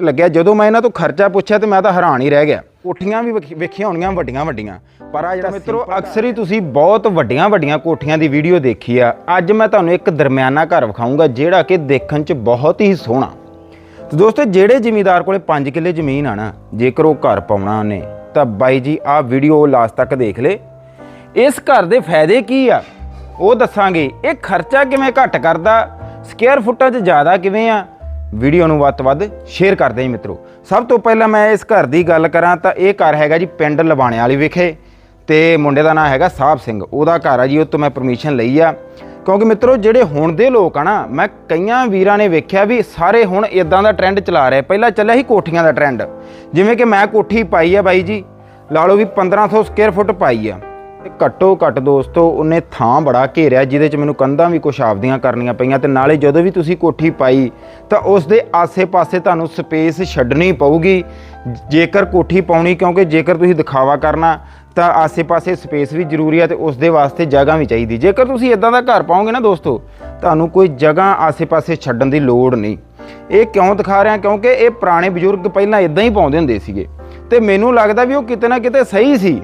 ਲੱਗਿਆ। ਜਦੋਂ ਮੈਂ ਇਹਨਾਂ ਤੋਂ ਖਰਚਾ ਪੁੱਛਿਆ ਤੇ ਮੈਂ ਤਾਂ ਹੈਰਾਨ ਹੀ ਰਹਿ ਗਿਆ। ਕੋਠੀਆਂ ਵੀ ਵੇਖੀ- ਵੇਖੀਆਂ ਹੋਣੀਆਂ ਵੱਡੀਆਂ ਵੱਡੀਆਂ। ਪਰ ਆ ਜਿਹੜਾ ਮਿੱਤਰੋ ਅਕਸਰ ਹੀ ਤੁਸੀਂ ਬਹੁਤ ਵੱਡੀਆਂ ਵੱਡੀਆਂ ਕੋਠੀਆਂ ਦੀ ਵੀਡੀਓ ਦੇਖੀ ਆ। ਅੱਜ ਮੈਂ ਤੁਹਾਨੂੰ ਇੱਕ ਦਰਮਿਆਨਾ ਘਰ ਵਿਖਾਊਂਗਾ ਜਿਹੜਾ ਕਿ ਦੇਖਣ 'ਚ ਬਹੁਤ ਹੀ ਸੋਹਣਾ। ਤੇ ਦੋਸਤੋ ਜਿਹੜੇ ਜ਼ਿਮੀਦਾਰ ਕੋਲੇ 5 ਕਿੱਲੇ ਜ਼ਮੀਨ ਆ ਨਾ ਜੇਕਰ ਉਹ ਘਰ ਪਾਉਣਾ ਉਹਨੇ ਤਾਂ ਬਾਈ ਜੀ ਆਹ ਵੀਡੀਓ ਲਾਸਟ ਤੱਕ ਦੇਖ ਲੇ। ਇਸ ਘਰ ਦੇ ਫਾਇਦੇ ਕੀ ਆ? ਉਹ ਦੱਸਾਂਗੇ। ਇਹ ਖਰਚਾ ਕਿਵੇਂ ਘੱਟ ਕਰਦਾ? ਸਕੁਅਰ ਫੁੱਟਾਂ 'ਚ ਜ਼ਿਆਦਾ ਕਿਵੇਂ ਆ? ਵੀਡੀਓ ਨੂੰ ਵੱਧ ਤੋਂ ਵੱਧ ਸ਼ੇਅਰ ਕਰਦੇ ਜੀ ਮਿੱਤਰੋ। ਸਭ ਤੋਂ ਪਹਿਲਾਂ ਮੈਂ ਇਸ ਘਰ ਦੀ ਗੱਲ ਕਰਾਂ ਤਾਂ ਇਹ ਘਰ ਹੈਗਾ ਜੀ ਪਿੰਡ ਲਵਾਣੇ ਵਾਲੀ ਵਿਖੇ ਤੇ ਮੁੰਡੇ ਦਾ ਨਾਮ ਹੈਗਾ ਸਾਹਿਬ ਸਿੰਘ। ਉਹਦਾ ਘਰ ਆ ਜੀ, ਉਹ ਤੋਂ ਮੈਂ ਪਰਮਿਸ਼ਨ ਲਈ ਆ। ਕਿਉਂਕਿ ਮਿੱਤਰੋ, ਜਿਹੜੇ ਹੁਣ ਦੇ ਲੋਕ ਆ ਨਾ, ਮੈਂ ਕਈਆਂ ਵੀਰਾਂ ਨੇ ਵੇਖਿਆ ਵੀ ਸਾਰੇ ਹੁਣ ਇਦਾਂ ਦਾ ਟ੍ਰੈਂਡ ਚਲਾ ਰਹੇ। ਪਹਿਲਾਂ ਚੱਲਿਆ ਸੀ ਕੋਠੀਆਂ ਦਾ ਟ੍ਰੈਂਡ ਜਿਵੇਂ ਕਿ ਮੈਂ ਕੋਠੀ ਪਾਈ ਆ ਬਾਈ ਜੀ, ਲਾ ਲਓ ਵੀ 1500 ਸਕੁਅਰ ਫੁੱਟ ਪਾਈ ਆ। ਤੇ ਘੱਟੋ ਘੱਟ ਦੋਸਤੋ, ਉਹਨੇ ਥਾਂ ਬੜਾ ਘੇਰਿਆ ਜਿਹਦੇ ਚ ਮੈਨੂੰ ਕੰਧਾਂ ਵੀ ਕੁਛ ਆਪਦੀਆਂ ਕਰਨੀਆਂ ਪਈਆਂ ਤੇ ਨਾਲੇ ਜਦੋਂ ਵੀ ਤੁਸੀਂ ਕੋਠੀ ਪਾਈ, ਤਾਂ ਉਸ ਦੇ ਆਸੇ-ਪਾਸੇ ਤੁਹਾਨੂੰ ਸਪੇਸ ਛੱਡਣੀ ਪਊਗੀ। ਜੇਕਰ ਕੋਠੀ ਪਾਉਣੀ, ਕਿਉਂਕਿ ਜੇਕਰ ਤੁਸੀਂ ਦਿਖਾਵਾ ਕਰਨਾ, ਤਾਂ ਆਸੇ-ਪਾਸੇ ਸਪੇਸ ਵੀ ਜ਼ਰੂਰੀ ਹੈ ਤੇ ਉਸ ਦੇ ਵਾਸਤੇ ਜਗ੍ਹਾ ਵੀ ਚਾਹੀਦੀ। ਜੇਕਰ ਤੁਸੀਂ ਇਦਾਂ ਦਾ ਘਰ ਪਾਓਗੇ ਨਾ ਦੋਸਤੋ, ਤੁਹਾਨੂੰ ਕੋਈ ਜਗ੍ਹਾ ਆਸੇ-ਪਾਸੇ ਛੱਡਣ ਦੀ ਲੋੜ ਨਹੀਂ। ਇਹ ਕਿਉਂ ਦਿਖਾ ਰਿਹਾ? ਕਿਉਂਕਿ ਇਹ ਪੁਰਾਣੇ ਬਜ਼ੁਰਗ ਪਹਿਲਾਂ ਇਦਾਂ ਹੀ ਪਾਉਂਦੇ ਹੁੰਦੇ ਸੀਗੇ। ਤੇ ਮੈਨੂੰ ਲੱਗਦਾ ਵੀ ਉਹ ਕਿਤੇ ਨਾ ਕਿਤੇ ਸਹੀ ਸੀ।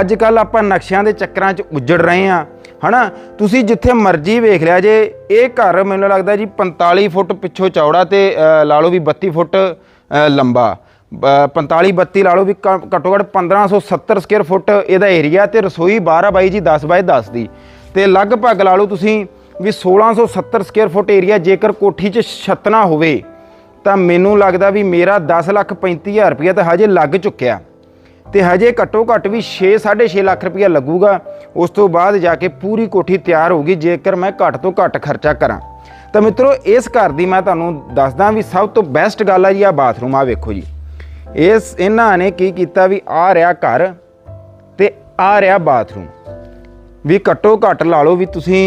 ਅੱਜ ਕੱਲ ਆਪਾਂ ਨਕਸ਼ਿਆਂ ਦੇ ਚੱਕਰਾਂ 'ਚ ਉੱਜੜ ਰਹੇ ਆ ਹਨਾ? ਤੁਸੀਂ ਜਿੱਥੇ ਮਰਜ਼ੀ ਵੇਖ ਲਿਆ ਜੇ, ਇਹ ਘਰ ਮੈਨੂੰ ਲੱਗਦਾ ਜੀ 45 ਫੁੱਟ ਪਿੱਛੋਂ ਚੌੜਾ ਤੇ ਲਾ ਲਓ ਵੀ 32 ਫੁੱਟ ਲੰਬਾ। 45 32 ਲਾ ਲਓ ਵੀ ਕ- ਘੱਟੋ ਘੱਟ 1570 ਸਕੁਅਰ ਫੁੱਟ ਇਹਦਾ ਏਰੀਆ ਤੇ ਰਸੋਈ 12 ਬਾਈ ਜੀ 10 ਬਾਈ 10 ਦੀ। ਤੇ ਲਗਭਗ ਲਾ ਲਓ ਤੁਸੀਂ ਵੀ 1670 ਸਕੁਅਰ ਫੁੱਟ ਏਰੀਆ ਜੇਕਰ ਕੋਠੀ 'ਚ ਛੱਤਣਾ ਹੋਵੇ, ਤਾਂ ਮੈਨੂੰ ਲੱਗਦਾ ਵੀ ਮੇਰਾ 10 ਲੱਖ 35000 ਰੁਪਇਆ ਤਾਂ ਹਜੇ ਲੱਗ ਚੁੱਕਿਆ। ਤੇ ਹਜੇ ਘੱਟੋ ਘੱਟ ਵੀ 6 6.5 ਲੱਖ ਰੁਪਇਆ ਲੱਗੂਗਾ। ਉਸ ਤੋਂ ਬਾਅਦ ਜਾ ਕੇ ਪੂਰੀ ਕੋਠੀ ਤਿਆਰ ਹੋਊਗੀ ਜੇਕਰ ਮੈਂ ਘੱਟ ਤੋਂ ਘੱਟ ਖਰਚਾ ਕਰਾਂ। ਤਾਂ ਮਿੱਤਰੋ, ਇਸ ਘਰ ਦੀ ਮੈਂ ਤੁਹਾਨੂੰ ਦੱਸਦਾ ਵੀ ਸਭ ਤੋਂ ਬੈਸਟ ਗੱਲ ਆ ਜੀ, ਆ ਬਾਥਰੂਮ ਆ, ਵੇਖੋ ਜੀ। ਇਸ, ਇਹਨਾਂ ਨੇ ਕੀ ਕੀਤਾ ਵੀ ਆ ਰਿਹਾ ਘਰ ਤੇ ਆ ਰਿਹਾ ਬਾਥਰੂਮ ਵੀ ਘੱਟੋ ਘੱਟ ਲਾ ਲਓ ਵੀ ਤੁਸੀਂ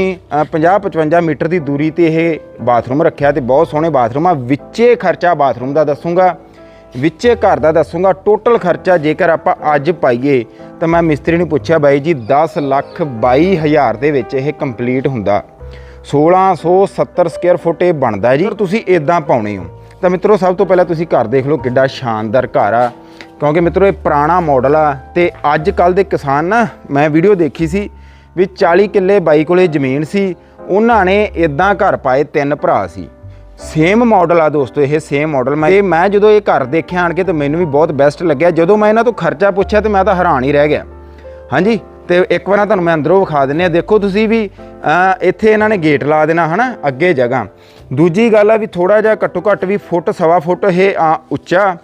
50 55 ਮੀਟਰ ਦੀ ਦੂਰੀ ਤੇ ਇਹ ਬਾਥਰੂਮ ਰੱਖਿਆ ਤੇ ਬਹੁਤ ਸੋਹਣੇ ਬਾਥਰੂਮ ਆ। ਵਿੱਚੇ ਖਰਚਾ ਬਾਥਰੂਮ ਦਾ ਦੱਸੂਗਾ। ਵਿੱਚੇ ਘਰ ਦਾ ਦੱਸੂਗਾ ਟੋਟਲ ਖਰਚਾ ਜੇਕਰ ਆਪਾਂ ਅੱਜ ਪਾਈਏ ਤਾਂ ਮੈਂ ਮਿਸਤਰੀ ਨੂੰ ਪੁੱਛਿਆ ਬਾਈ ਜੀ 10 ਲੱਖ 22 ਹਜ਼ਾਰ ਦੇ ਵਿੱਚ ਇਹ ਕੰਪਲੀਟ ਹੁੰਦਾ। 1670 ਸਕੁਅਰ ਫੁੱਟ ਇਹ ਬਣਦਾ ਜੀ। ਤੁਸੀਂ ਇਦਾਂ ਪਾਉਣੇ ਹੋ। ਤਾਂ ਮਿੱਤਰੋ ਸਭ ਤੋਂ ਪਹਿਲਾਂ ਤੁਸੀਂ ਘਰ ਦੇਖ ਲਓ ਕਿੱਡਾ ਸ਼ਾਨਦਾਰ ਘਰ ਆ। ਕਿਉਂਕਿ ਮਿੱਤਰੋ ਇਹ ਪੁਰਾਣਾ ਮਾਡਲ ਆ ਤੇ ਅੱਜ ਕੱਲ ਦੇ ਕਿਸਾਨ ਨਾ ਮੈਂ ਵੀਡੀਓ ਦੇਖੀ ਸੀ ਵੀ 40 ਕਿੱਲੇ ਬਾਈ ਕੋਲੇ ਜ਼ਮੀਨ ਸੀ। ਉਹਨਾਂ ਨੇ ਇਦਾਂ ਘਰ ਪਾਏ ਤਿੰਨ ਭਰਾ ਸੀ। ਸੇਮ ਮਾਡਲ ਆ ਦੋਸਤੋ ਇਹ ਸੇਮ ਮਾਡਲ ਮੈਂ ਇਹ ਮੈਂ ਜਦੋਂ ਇਹ ਘਰ ਦੇਖਿਆ ਆਣ ਕੇ ਤੇ ਮੈਨੂੰ ਵੀ ਬਹੁਤ ਬੈਸਟ ਲੱਗਿਆ। ਜਦੋਂ ਮੈਂ ਇਹਨਾਂ ਤੋਂ ਖਰਚਾ ਪੁੱਛਿਆ ਤੇ ਮੈਂ ਤਾਂ ਹੈਰਾਨ ਹੀ ਰਹਿ ਗਿਆ। ਹਾਂਜੀ? ਤੇ ਇੱਕ ਵਾਰ ਤੁਹਾਨੂੰ ਮੈਂ ਅੰਦਰੋਂ ਵਿਖਾ ਦਿੰਨੇ ਆ ਦੇਖੋ ਤੁਸੀਂ ਵੀ ਇੱਥੇ ਇਹਨਾਂ ਨੇ ਗੇਟ ਲਾ ਦੇਣਾ ਹਨਾ? ਅੱਗੇ ਜਗ੍ਹਾ। ਦੂਜੀ ਗੱਲ ਆ ਵੀ ਥੋੜਾ ਜਿਹਾ ਘੱਟੋ ਘੱਟ ਵੀ ਫੁੱਟ ਸਵਾ ਫੁੱਟ ਇਹ ਆ, ਉੱਚਾ।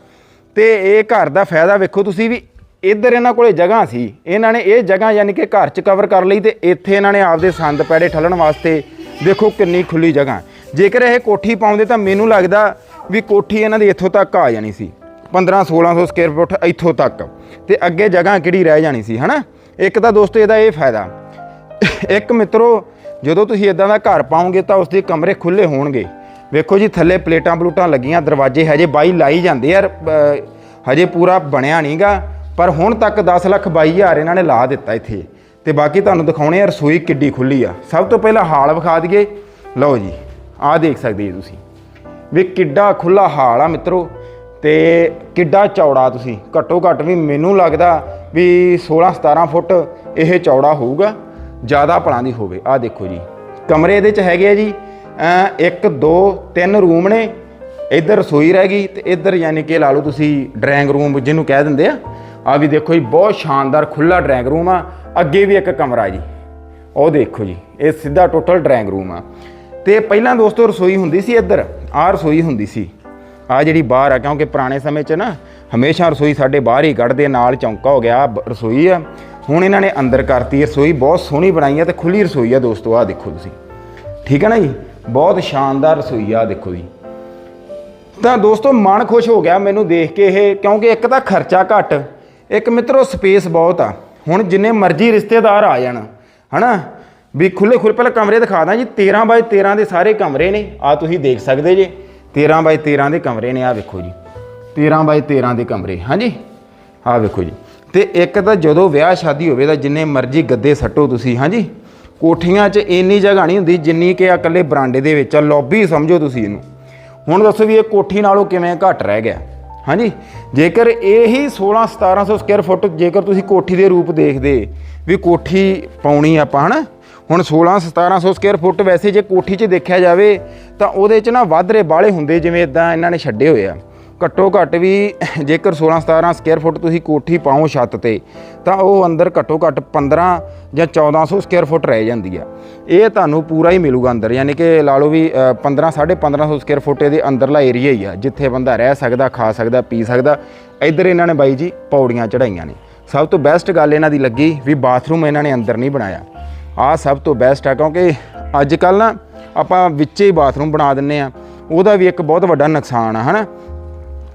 ਤੇ ਇਹ ਘਰ ਦਾ ਫਾਇਦਾ ਵੇਖੋ ਤੁਸੀਂ ਵੀ ਇੱਧਰ ਇਹਨਾਂ ਕੋਲੇ ਜਗ੍ਹਾ ਸੀ। ਇਹਨਾਂ ਨੇ ਇਹ ਜਗ੍ਹਾ ਯਾਨੀ ਕਿ ਘਰ 'ਚ ਕਵਰ ਕਰ ਲਈ ਤੇ ਇੱਥੇ ਇਹਨਾਂ ਨੇ ਆਪਦੇ ਸੰਦ ਪੈੜੇ ਠੱਲਣ ਵਾਸਤੇ ਦੇਖੋ ਕਿੰਨੀ ਖੁੱਲੀ ਜਗ੍ਹਾ। ਜੇਕਰ ਇਹ ਕੋਠੀ ਪਾਉਂਦੇ ਤਾਂ ਮੈਨੂੰ ਲੱਗਦਾ ਵੀ ਕੋਠੀ ਇਹਨਾਂ ਦੀ ਇੱਥੋਂ ਤੱਕ ਆ ਜਾਣੀ ਸੀ। 15 1600 ਸਕੁਅਰ ਫੁੱਟ ਇੱਥੋਂ ਤੱਕ। ਤੇ ਅੱਗੇ ਜਗ੍ਹਾ ਕਿਹੜੀ ਰਹਿ ਜਾਣੀ ਸੀ, ਹਨਾ? ਇੱਕ ਤਾਂ ਦੋਸਤੋ ਇਹਦਾ ਇਹ ਫਾਇਦਾ। ਇੱਕ ਮਿੱਤਰੋ, ਜਦੋਂ ਤੁਸੀਂ ਇਦਾਂ ਦਾ ਘਰ ਪਾਓਗੇ ਤਾਂ ਉਸ ਦੇ ਕਮਰੇ ਖੁੱਲੇ ਹੋਣਗੇ। ਵੇਖੋ ਜੀ, ਥੱਲੇ ਪਲੇਟਾਂ ਪਲੂਟਾਂ ਲੱਗੀਆਂ, ਦਰਵਾਜ਼ੇ ਹਜੇ ਬਾਈ ਲਾਈ ਜਾਂਦੇ ਯਾਰ ਹਜੇ ਪੂਰਾ ਬਣਿਆ ਨਹੀਂਗਾ। ਪਰ ਹੁਣ ਤੱਕ 10 ਲੱਖ 22 ਹਜ਼ਾਰ ਇਹਨਾਂ ਨੇ ਲਾ ਦਿੱਤਾ ਇੱਥੇ। ਤੇ ਬਾਕੀ ਤੁਹਾਨੂੰ ਦਿਖਾਉਣੇ ਆ, ਰਸੋਈ ਕਿੱਡੀ ਖੁੱਲੀ ਆ। ਸਭ ਤੋਂ ਪਹਿਲਾਂ ਹਾਲ ਵਿਖਾ ਦਈਏ। ਲਓ ਜੀ। ਆਹ ਦੇਖ ਸਕਦੇ ਜੀ ਤੁਸੀਂ। ਵੀ ਕਿੱਡਾ ਖੁੱਲਾ ਹਾਲ ਆ ਮਿੱਤਰੋ ਤੇ ਕਿੱਡਾ ਚੌੜਾ ਤੁਸੀਂ। ਘੱਟੋ ਘੱਟ ਵੀ ਮੈਨੂੰ ਲੱਗਦਾ ਵੀ 16 17 ਫੁੱਟ ਇਹ ਚੌੜਾ ਹੋਊਗਾ, ਜ਼ਿਆਦਾ ਭਲਾਂ ਦੀ ਹੋਵੇ। ਆਹ ਦੇਖੋ ਜੀ, ਕਮਰੇ ਇਹਦੇ ਚ ਹੈਗੇ ਆ ਜੀ। ਅਮ ਇੱਕ, ਦੋ, ਤਿੰਨ ਰੂਮ ਨੇ। ਇੱਧਰ ਰਸੋਈ ਰਹਿ ਗਈ ਤੇ ਇੱਧਰ ਯਾਨੀ ਕਿ ਲਾ ਲਓ ਤੁਸੀਂ ਡਰਾਇੰਗ ਰੂਮ ਜਿਹਨੂੰ ਕਹਿ ਦਿੰਦੇ ਆ। ਆ ਵੀ ਦੇਖੋ ਜੀ, ਬਹੁਤ ਸ਼ਾਨਦਾਰ ਖੁੱਲਾ ਡਰਾਇੰਗ ਰੂਮ ਆ। ਅੱਗੇ ਵੀ ਇੱਕ ਕਮਰਾ ਜੀ। ਉਹ ਦੇਖੋ ਜੀ, ਇਹ ਸਿੱਧਾ ਟੋਟਲ ਡਰਾਇੰਗ ਰੂਮ ਆ। ਤੇ ਪਹਿਲਾਂ ਦੋਸਤੋ ਰਸੋਈ ਹੁੰਦੀ ਸੀ ਇੱਧਰ, ਆਹ ਰਸੋਈ ਹੁੰਦੀ ਸੀ। ਆ ਜਿਹੜੀ ਬਾਹਰ ਆ, ਕਿਉਂਕਿ ਪੁਰਾਣੇ ਸਮੇਂ 'ਚ ਨਾ ਹਮੇਸ਼ਾ ਰਸੋਈ ਸਾਡੇ ਬਾਹਰ ਹੀ ਕੱਢਦੇ, ਨਾਲ ਚੌਂਕਾ ਹੋ ਗਿਆ ਆਹ ਰਸੋਈ ਆ। ਹੁਣ ਇਹਨਾਂ ਨੇ ਅੰਦਰ ਕਰਤੀ ਰਸੋਈ, ਬਹੁਤ ਸੋਹਣੀ ਬਣਾਈ ਆ ਤੇ ਖੁੱਲੀ ਰਸੋਈ ਆ ਦੋਸਤੋ ਆ ਦੇਖੋ ਤੁਸੀਂ। ਠੀਕ ਹੈ ਨਾ ਜੀ? ਬਹੁਤ ਸ਼ਾਨਦਾਰ ਰਸੋਈ ਆ, ਆਹ ਦੇਖੋ ਜੀ। ਤਾਂ ਦੋਸਤੋ ਮਨ ਖੁਸ਼ ਹੋ ਗਿਆ ਮੈਨੂੰ ਦੇਖ ਕੇ ਇਹ, ਕਿਉਂਕਿ ਇੱਕ ਤਾਂ ਖਰਚਾ ਘੱਟ, ਇੱਕ ਮਿੱਤਰੋ ਸਪੇਸ ਬਹੁਤ ਆ। ਹੁਣ ਜਿੰਨੇ ਮਰਜ਼ੀ ਰਿਸ਼ਤੇਦਾਰ ਆ ਜਾਣ, ਹਨਾ? ਵੀ ਖੁੱਲੇ ਖੁੱਲੇ ਪਹਿਲਾਂ ਕਮਰੇ ਦਿਖਾ ਦਾਂ ਜੀ 13 ਬਾਏ 13 ਦੇ ਸਾਰੇ ਕਮਰੇ ਨੇ। ਆ ਤੁਸੀਂ ਦੇਖ ਸਕਦੇ ਜੇ 13 ਬਾਏ 13 ਦੇ ਕਮਰੇ ਨੇ ਆ ਵੇਖੋ ਜੀ। 13 ਬਾਏ 13 ਦੇ ਕਮਰੇ, ਹਾਂਜੀ? ਆ ਵੇਖੋ ਜੀ। ਤੇ ਇੱਕ ਤਾਂ ਜਦੋਂ ਵਿਆਹ ਸ਼ਾਦੀ ਹੋਵੇ ਤਾਂ ਜਿੰਨੇ ਮਰਜ਼ੀ ਗੱਦੇ ਸੱਟੋ ਤੁਸੀਂ, ਹਾਂਜੀ? ਕੋਠੀਆਂ 'ਚ ਇੰਨੀ ਜਗ੍ਹਾ ਨਹੀਂ ਹੁੰਦੀ ਜਿੰਨੀ ਕਿ ਆ ਇਕੱਲੇ ਬਰਾਂਡੇ ਦੇ ਵਿੱਚ ਆ, ਲੌਬੀ ਸਮਝੋ ਤੁਸੀਂ ਇਹਨੂੰ। ਹੁਣ ਦੱਸੋ ਵੀ ਇਹ ਕੋਠੀ ਨਾਲੋਂ ਕਿਵੇਂ ਘੱਟ ਰਹਿ ਗਿਆ, ਹਾਂਜੀ? ਜੇਕਰ ਇਹੀ 16 1700 ਸਕੁਅਰ ਫੁੱਟ ਜੇਕਰ ਤੁਸੀਂ ਕੋਠੀ ਦੇ ਰੂਪ ਦੇਖਦੇ ਵੀ ਕੋਠੀ ਪਾਉਣੀ ਆਪਾਂ, ਹਨਾ? ਹੁਣ 16 1700 ਸਕੁਅਰ ਫੁੱਟ ਵੈਸੇ ਜੇ ਕੋਠੀ 'ਚ ਦੇਖਿਆ ਜਾਵੇ ਤਾਂ ਉਹਦੇ 'ਚ ਨਾ ਵਾਧਰੇ ਬਾਲੇ ਹੁੰਦੇ ਜਿਵੇਂ ਇਦਾਂ ਇਹਨਾਂ ਨੇ ਛੱਡੇ ਹੋਏ ਆ। ਘੱਟੋ ਘੱਟ ਵੀ ਜੇਕਰ 16 17 ਸਕੁਅਰ ਫੁੱਟ ਤੁਸੀਂ ਕੋਠੀ ਪਾਓ ਛੱਤ ਤੇ ਤਾਂ ਉਹ ਅੰਦਰ ਘੱਟੋ ਘੱਟ 15 ਜਾਂ 1400 ਸਕੁਅਰ ਫੁੱਟ ਰਹਿ ਜਾਂਦੀ ਆ। ਇਹ ਤੁਹਾਨੂੰ ਪੂਰਾ ਹੀ ਮਿਲੂਗਾ ਅੰਦਰ ਯਾਨੀ ਕਿ ਲਾ ਲਓ ਵੀ ਅ, 15 1550 ਸਕੁਅਰ ਫੁੱਟ ਇਹਦੇ ਅੰਦਰਲਾ ਏਰੀਆ ਹੀ ਆ ਜਿੱਥੇ ਬੰਦਾ ਰਹਿ ਸਕਦਾ ਖਾ ਸਕਦਾ ਪੀ ਸਕਦਾ। ਇੱਧਰ ਇਹਨਾਂ ਨੇ ਬਾਈ ਜੀ ਪੌੜੀਆਂ ਚੜਾਈਆਂ ਨੇ। ਸਭ ਤੋਂ ਬੈਸਟ ਗੱਲ ਇਹਨਾਂ ਦੀ ਲੱਗੀ ਵੀ ਬਾਥਰੂਮ ਇਹਨਾਂ ਨੇ ਅੰਦਰ ਨਹੀਂ ਬਣਾਇਆ। ਆਹ ਸਭ ਤੋਂ ਬੈਸਟ ਆ, ਕਿਉਂਕਿ ਅੱਜ ਕੱਲ ਨਾ ਆਪਾਂ ਵਿੱਚੇ ਹੀ ਬਾਥਰੂਮ ਬਣਾ ਦਿੰਨੇ ਆ। ਉਹਦਾ ਵੀ ਇੱਕ ਬਹੁਤ ਵੱਡਾ ਨੁਕਸਾਨ ਆ, ਹਨਾ?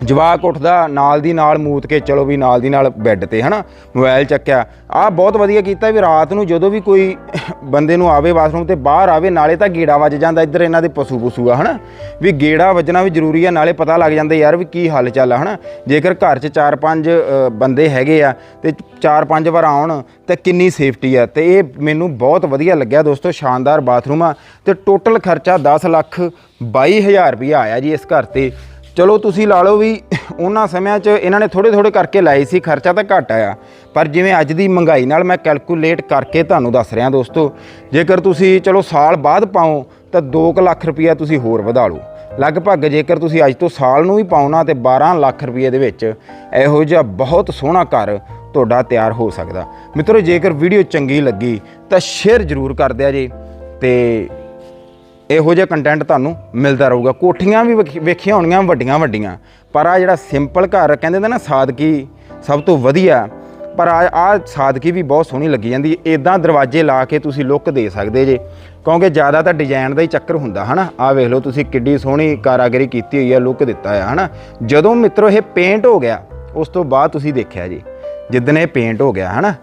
ਜਵਾਕ ਉੱਠਦਾ, ਨਾਲ ਦੀ ਨਾਲ ਮੂਤ ਕੇ ਚਲੋ ਵੀ ਨਾਲ ਦੀ ਨਾਲ ਬੈੱਡ ਤੇ, ਹਨਾ? ਮੋਬਾਈਲ ਚੱਕਿਆ। ਆਹ ਬਹੁਤ ਵਧੀਆ ਕੀਤਾ ਵੀ ਰਾਤ ਨੂੰ ਜਦੋਂ ਵੀ ਕੋਈ ਬੰਦੇ ਨੂੰ ਆਵੇ ਬਾਥਰੂਮ ਤੇ, ਬਾਹਰ ਆਵੇ, ਨਾਲੇ ਤਾਂ ਗੇੜਾ ਵੱਜ ਜਾਂਦਾ ਇੱਧਰ ਇਹਨਾਂ ਦੇ ਪਸ਼ੂ ਪਸ਼ੂ ਆ, ਹਨਾ? ਵੀ ਗੇੜਾ ਵੱਜਣਾ ਵੀ ਜ਼ਰੂਰੀ ਆ, ਨਾਲੇ ਪਤਾ ਲੱਗ ਜਾਂਦਾ ਯਾਰ ਵੀ ਕੀ ਹਾਲ ਚਾਲ ਆ, ਹਨਾ? ਜੇਕਰ ਘਰ 'ਚ 4-5 ਬੰਦੇ ਹੈਗੇ ਆ ਤੇ 4-5 ਵਾਰ ਆਉਣ ਤੇ ਕਿੰਨੀ ਸੇਫਟੀ ਆ। ਤੇ ਇਹ ਮੈਨੂੰ ਬਹੁਤ ਵਧੀਆ ਲੱਗਿਆ ਦੋਸਤੋ, ਸ਼ਾਨਦਾਰ ਬਾਥਰੂਮ ਆ। ਤੇ ਟੋਟਲ ਖਰਚਾ 10 ਲੱਖ 22000 ਰੁਪਇਆ ਆਇਆ ਜੀ ਇਸ ਘਰ ਤੇ। ਚਲੋ ਤੁਸੀਂ ਲਾ ਲਓ ਵੀ ਉਹਨਾਂ ਸਮਿਆਂ 'ਚ ਇਹਨਾਂ ਨੇ ਥੋੜੇ ਥੋੜੇ ਕਰਕੇ ਲਾਏ ਸੀ, ਖਰਚਾ ਤਾਂ ਘੱਟ ਆਇਆ। ਪਰ ਜਿਵੇਂ ਅੱਜ ਦੀ ਮਹਿੰਗਾਈ ਨਾਲ ਮੈਂ ਕੈਲਕੂਲੇਟ ਕਰਕੇ ਤੁਹਾਨੂੰ ਦੱਸ ਰਿਹਾ ਦੋਸਤੋ, ਜੇਕਰ ਤੁਸੀਂ ਚਲੋ ਸਾਲ ਬਾਅਦ ਪਾਓ, ਤਾਂ 2 ਲੱਖ ਰੁਪਈਆ ਤੁਸੀਂ ਹੋਰ ਵਧਾ ਲਓ। ਲਗਭਗ ਜੇਕਰ ਤੁਸੀਂ ਅੱਜ ਤੋਂ ਸਾਲ ਨੂੰ ਵੀ ਪਾਉਣਾ ਤੇ 12 ਲੱਖ ਰੁਪਏ ਦੇ ਵਿੱਚ ਇਹੋ ਜਿਹਾ ਬਹੁਤ ਸੋਹਣਾ ਘਰ ਤੁਹਾਡਾ ਤਿਆਰ ਹੋ ਸਕਦਾ। ਮਿੱਤਰੋ, ਜੇਕਰ ਵੀਡੀਓ ਚੰਗੀ ਲੱਗੀ, ਤਾਂ ਸ਼ੇਅਰ ਜ਼ਰੂਰ ਕਰ ਦਿਆ ਜੇ, ਤੇ ਇਹੋ ਜਿਹਾ ਕੰਟੈਂਟ ਤੁਹਾਨੂੰ ਮਿਲਦਾ ਰਹੂਗਾ। ਕੋਠੀਆਂ ਵੀ ਵੇਖੀ- ਵੇਖੀਆਂ ਹੋਣਗੀਆਂ, ਵੱਡੀਆਂ ਵੱਡੀਆਂ। ਪਰ ਆ ਜਿਹੜਾ ਸਿੰਪਲ ਘਰ ਕਹਿੰਦੇ ਨੇ ਨਾ, ਸਾਦਗੀ ਸਭ ਤੋਂ ਵਧੀਆ। ਪਰ ਆ ਆ ਸਾਦਗੀ ਵੀ ਬਹੁਤ ਸੋਹਣੀ ਲੱਗੀ ਜਾਂਦੀ ਇਦਾਂ ਦਰਵਾਜ਼ੇ ਲਾ ਕੇ ਤੁਸੀਂ ਲੁੱਕ ਦੇ ਸਕਦੇ ਜੇ। ਕਿਉਂਕਿ ਜ਼ਿਆਦਾ ਤਾਂ ਡਿਜ਼ਾਈਨ ਦਾ ਹੀ ਚੱਕਰ ਹੁੰਦਾ, ਹਨਾ? ਆ ਵੇਖ ਲਓ, ਤੁਸੀਂ ਕਿੱਡੀ ਸੋਹਣੀ ਕਾਰਾਗਰੀ ਕੀਤੀ ਹੋਈ ਹੈ, ਲੁੱਕ ਦਿੱਤਾ ਹੈ ਹਨਾ? ਜਦੋਂ ਮਿੱਤਰੋ, ਇਹ ਪੇਂਟ ਹੋ ਗਿਆ, ਉਸ ਤੋਂ ਬਾਅਦ ਤੁਸੀਂ ਦੇਖਿਆ ਜੀ, ਜਿੱਦਣ ਇਹ ਪੇਂਟ ਹੋ ਗਿਆ, ਹਨਾ?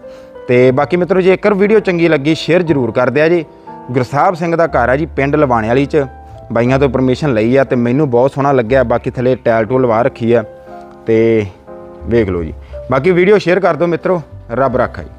ਤੇ ਬਾਕੀ ਮਿੱਤਰੋ, ਜੇਕਰ ਵੀਡੀਓ ਚੰਗੀ ਲੱਗੀ ਸ਼ੇਅਰ ਜ਼ਰੂਰ ਕਰ ਦਿਆ ਜੀ। ਗੁਰਸਾਹਿਬ ਸਿੰਘ ਦਾ ਘਰ ਆ ਜੀ ਪਿੰਡ ਲਵਾਣੇ ਵਾਲੀ ਚ। ਬਾਈਆਂ ਤੋਂ ਪਰਮਿਸ਼ਨ ਲਈ ਆ ਤੇ ਮੈਨੂੰ ਬਹੁਤ ਸੋਹਣਾ ਲੱਗਿਆ, ਬਾਕੀ ਥੱਲੇ ਟੈਲ ਟੂਲ ਲਵਾ ਰੱਖੀ ਆ ਤੇ ਵੇਖ ਲਓ ਜੀ। ਬਾਕੀ ਵੀਡੀਓ ਸ਼ੇਅਰ ਕਰ ਦਿਓ ਮਿੱਤਰੋ, ਰੱਬ ਰੱਖਾ ਜੀ।